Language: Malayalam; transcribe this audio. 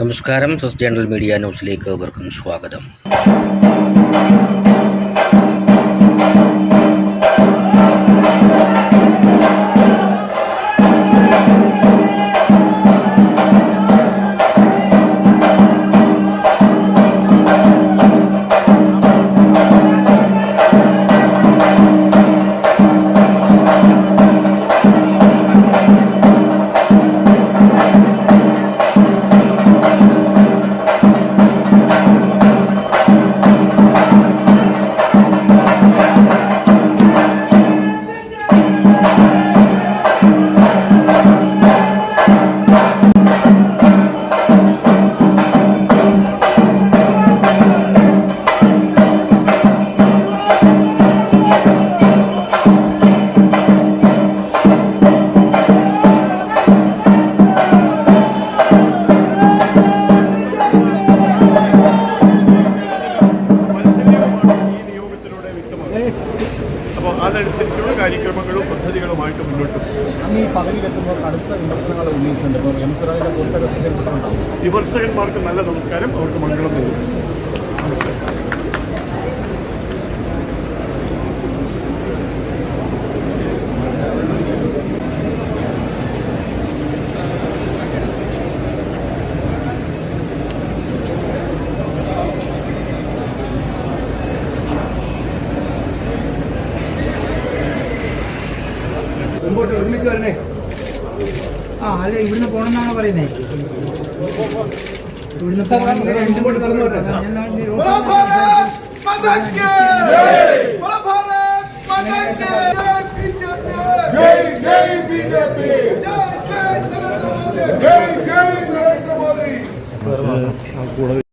നമസ്കാരം സസ് ജേണൽ മീഡിയ ന്യൂസിലേക്ക് അവർക്കും സ്വാഗതം. അതനുസരിച്ചുള്ള കാര്യക്രമങ്ങളും പദ്ധതികളുമായിട്ട് മുന്നോട്ട് പോകും. വിമർശകന്മാർക്ക് നല്ല നമസ്കാരം അവർക്ക് മംഗളം നേരുന്നു. മുമ്പോട്ട് ഒരുമിച്ച് വരണേ. ആ അല്ല ഇവിടുന്ന് പോണെന്നാണ് പറയുന്നത് ഇവിടുന്ന് സാർ, പോകണമെങ്കിൽ